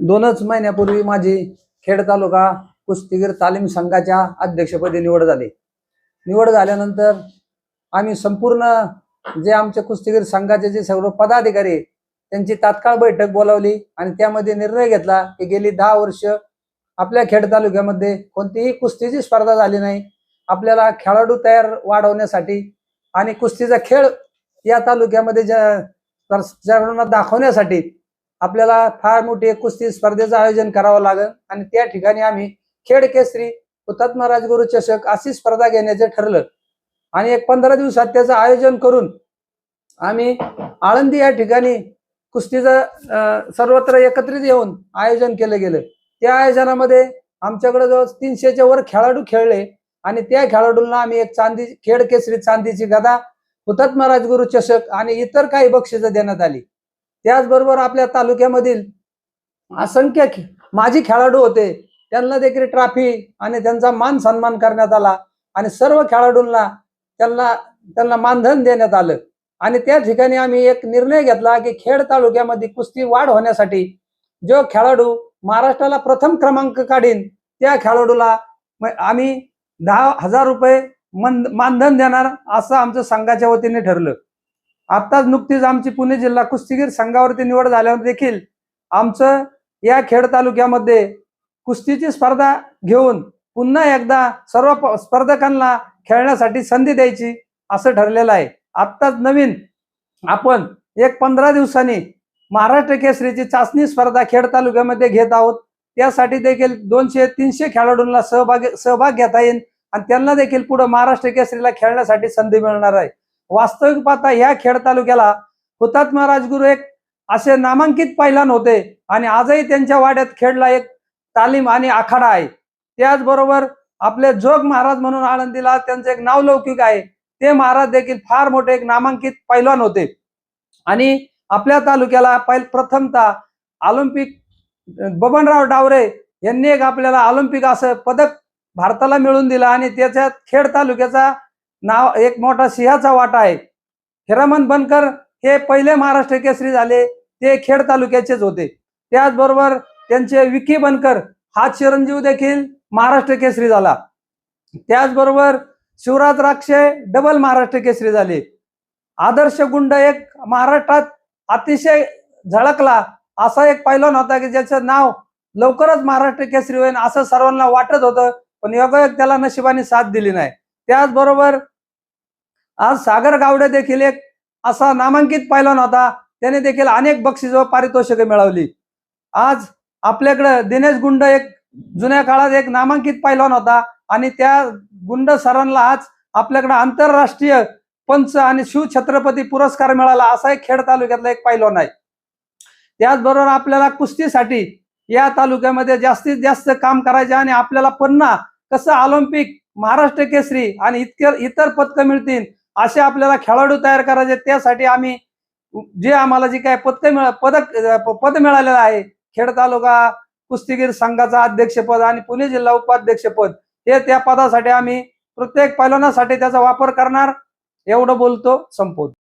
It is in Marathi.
दोनच महिन्यापूर्वी माझी खेड तालुका कुस्तीगीर तालीम संघाच्या अध्यक्षपदी निवड झाली निवड झाल्यानंतर आम्ही संपूर्ण जे आमचे कुस्तीगीर संघाचे जे सर्व पदाधिकारी त्यांची तात्काळ बैठक बोलावली आणि त्यामध्ये निर्णय घेतला की गेली दहा वर्ष आपल्या खेड तालुक्यामध्ये कोणतीही कुस्तीची स्पर्धा झाली नाही आपल्याला खेळाडू तयार वाढवण्यासाठी आणि कुस्तीचा खेळ या तालुक्यामध्ये ज्या दाखवण्यासाठी आपल्याला फार मोठी एक कुस्ती स्पर्धेचं आयोजन करावं लागेल. आणि त्या ठिकाणी आम्ही खेड केसरी हुतात्मा राजगुरू चषक अशी स्पर्धा घेण्याचं ठरलं. आणि एक पंधरा दिवसात त्याचं आयोजन करून आम्ही आळंदी या ठिकाणी कुस्तीचं सर्वत्र एकत्रित येऊन आयोजन केलं गेलं. त्या आयोजनामध्ये आमच्याकडे जवळ तीनशेच्या वर खेळाडू खेळले. आणि त्या खेळाडूंना आम्ही एक चांदी खेड केसरी चांदीची गदा हुतात्मा राजगुरू चषक आणि इतर काही बक्षिसं देण्यात आली. त्याचबरोबर आपल्या तालुक्यामधील असंख्य माजी खेळाडू होते. त्यांना देखील ट्रॉफी आणि त्यांचा मान सन्मान करण्यात आला आणि सर्व खेळाडूंना त्यांना त्यांना मानधन देण्यात आलं. आणि त्या ठिकाणी आम्ही एक निर्णय घेतला की खेड तालुक्यामध्ये कुस्ती वाढ होण्यासाठी जो खेळाडू महाराष्ट्राला प्रथम क्रमांक काढीन त्या खेळाडूला आम्ही दहा हजार रुपये मन मानधन देणार असं आमचं संघाच्या वतीने ठरलं. आताच नुकतीच आमची पुणे जिल्हा कुस्तीगीर संघावरती निवड झाल्यावर देखील आमचं या खेड तालुक्यामध्ये कुस्तीची स्पर्धा घेऊन पुन्हा एकदा सर्व स्पर्धकांना खेळण्यासाठी संधी द्यायची असं ठरलेलं आहे. आत्ताच नवीन आपण एक पंधरा दिवसांनी महाराष्ट्र केसरीची चाचणी स्पर्धा खेड तालुक्यामध्ये घेत आहोत. त्यासाठी देखील दोनशे तीनशे खेळाडूंना सहभाग सहभाग घेता येईल आणि त्यांना देखील पुढे महाराष्ट्र केसरीला खेळण्यासाठी संधी मिळणार आहे. वास्तविक पाहता ह्या खेड तालुक्याला हुतात्मा राजगुरू एक असे नामांकित पैलवान होते आणि आजही त्यांच्या वाड्यात खेडला एक तालीम आणि आखाडा आहे. त्याचबरोबर आपले जोग महाराज म्हणून आळंदीला त्यांचं एक नावलौकिक आहे. ते महाराज देखील फार मोठे एक नामांकित पैलवान होते. आणि आपल्या तालुक्याला पहिल प्रथमता ऑलिम्पिक बबनराव डावरे यांनी एक आपल्याला ऑलिम्पिक असं पदक भारताला मिळवून दिलं आणि त्याच्यात खेड तालुक्याचा नाव एक मोठा सिंहाचा वाटा आहे. हिरामन बनकर हे पहिले महाराष्ट्र केसरी झाले ते खेड तालुक्याचेच होते. त्याचबरोबर त्यांचे विकी बनकर हा चिरंजीव देखील महाराष्ट्र केसरी झाला. त्याचबरोबर शिवराज राक्षे डबल महाराष्ट्र केसरी झाले. आदर्श गुंड एक महाराष्ट्रात अतिशय झळकला असा एक पैलवान होता की ज्याचं नाव लवकरच महाराष्ट्र केसरी होईल असं सर्वांना वाटत होतं पण योगायोग त्याला नशिबाने साथ दिली नाही. त्याचबरोबर आज सागर गावडे देखील एक असा नामांकित पैलवान होता. त्याने देखील अनेक बक्षिस व पारितोषिके मिळवली. आज आपल्याकडे दिनेश गुंड एक जुन्या काळात एक नामांकित पैलवान होता आणि त्या गुंड सरांना आज आपल्याकडे आंतरराष्ट्रीय पंच आणि शिवछत्रपती पुरस्कार मिळाला असा एक खेड तालुक्यातला एक पैलवान आहे. त्याचबरोबर आपल्याला कुस्तीसाठी या तालुक्यामध्ये जास्तीत जास्त काम करायचे आणि आपल्याला पुन्हा कसं ऑलिम्पिक महाराष्ट्र केसरी आणि इतके इतर पदकं मिळतील असे आपल्याला खेळाडू तयार करायचे त्यासाठी आम्ही जे आम्हाला जे काय पदक मिळ पदक पद मिळालेलं आहे खेड तालुका कुस्तीगीर संघाचा अध्यक्षपद आणि पुणे जिल्हा उपाध्यक्षपद हे त्या पदासाठी आम्ही प्रत्येक पैलवानासाठी त्याचा वापर करणार एवढं बोलतो संपवतो.